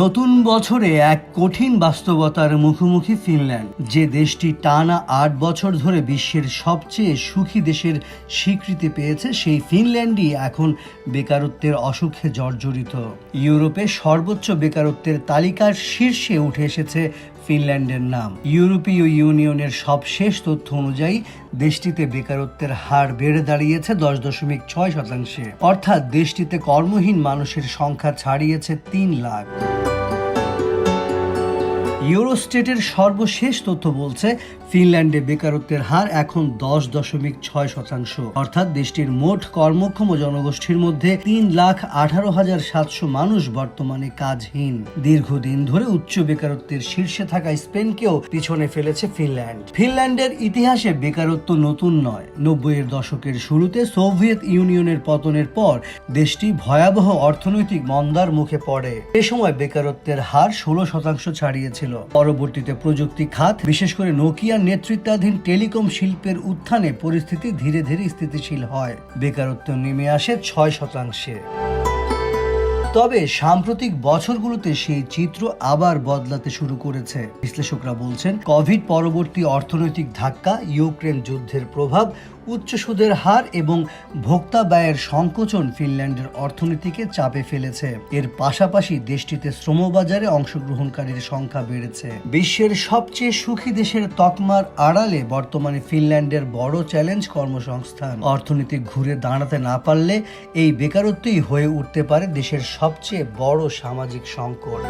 নতুন বছরে এক কঠিন বাস্তবতার মুখোমুখি ফিনল্যান্ড, যে দেশটি টানা আট বছর ধরে বিশ্বের সবচেয়ে সুখী দেশের স্বীকৃতি পেয়েছে, সেই ফিনল্যান্ডই এখন বেকারত্বের অসুখে জর্জরিত। ইউরোপে সর্বোচ্চ বেকারত্বের তালিকার শীর্ষে উঠে এসেছে ফিনল্যান্ডের নাম। ইউরোপীয় ইউনিয়নের সবশেষ তথ্য অনুযায়ী, দেশটিতে বেকারত্বের হার বেড়ে দাঁড়িয়েছে দশ দশমিক ছয় শতাংশে। অর্থাৎ দেশটিতে কর্মহীন মানুষের সংখ্যা ছাড়িয়েছে তিন লাখ। ইউরোস্টেটের সর্বশেষ তথ্য বলছে, ফিনল্যান্ডে বেকারত্বের হার এখন দশ দশমিক ছয় শতাংশ। অর্থাৎ দেশটির মোট কর্মক্ষম জনগোষ্ঠীর মধ্যে তিন লাখ আঠারো হাজার সাতশো মানুষ বর্তমানে কাজহীন। দীর্ঘদিন ধরে উচ্চ বেকারত্বের শীর্ষে থাকা স্পেনকেও পিছনে ফেলেছে ফিনল্যান্ড। ফিনল্যান্ডের ইতিহাসে বেকারত্ব নতুন নয়। নব্বইয়ের দশকের শুরুতে সোভিয়েত ইউনিয়নের পতনের পর দেশটি ভয়াবহ অর্থনৈতিক মন্দার মুখে পড়ে। এ সময় বেকারত্বের হার ষোলো শতাংশ ছাড়িয়েছিল। পরবর্তীতে প্রযুক্তি খাত, বিশেষ করে নোকিয়ার নেতৃত্বাধীন টেলিকম শিল্পের উত্থানে পরিস্থিতি ধীরে ধীরে স্থিতিশীল হয়। বেকারত্ব নেমে আসে ছয় শতাংশে। তবে সাম্প্রতিক বছরগুলোতে সেই চিত্র আবার বদলাতে শুরু করেছে। বিশ্লেষকরা বলছেন, কোভিড পরবর্তী অর্থনৈতিক ধাক্কা, ইউক্রেন যুদ্ধের প্রভাব, উচ্চ সুদের হার এবং ভোক্তা ব্যয়ের সংকোচন ফিনল্যান্ডের অর্থনীতিকে চাপে ফেলেছে। এর পাশাপাশি দেশটিতে শ্রমবাজারে অংশগ্রহণকারীর সংখ্যা বেড়েছে। বিশ্বের সবচেয়ে সুখী দেশের তকমার আড়ালে বর্তমানে ফিনল্যান্ডের বড় চ্যালেঞ্জ কর্মসংস্থান। অর্থনীতি ঘুরে দাঁড়াতে না পারলে এই বেকারত্বই হয়ে উঠতে পারে দেশের সবচেয়ে বড় সামাজিক সংকট।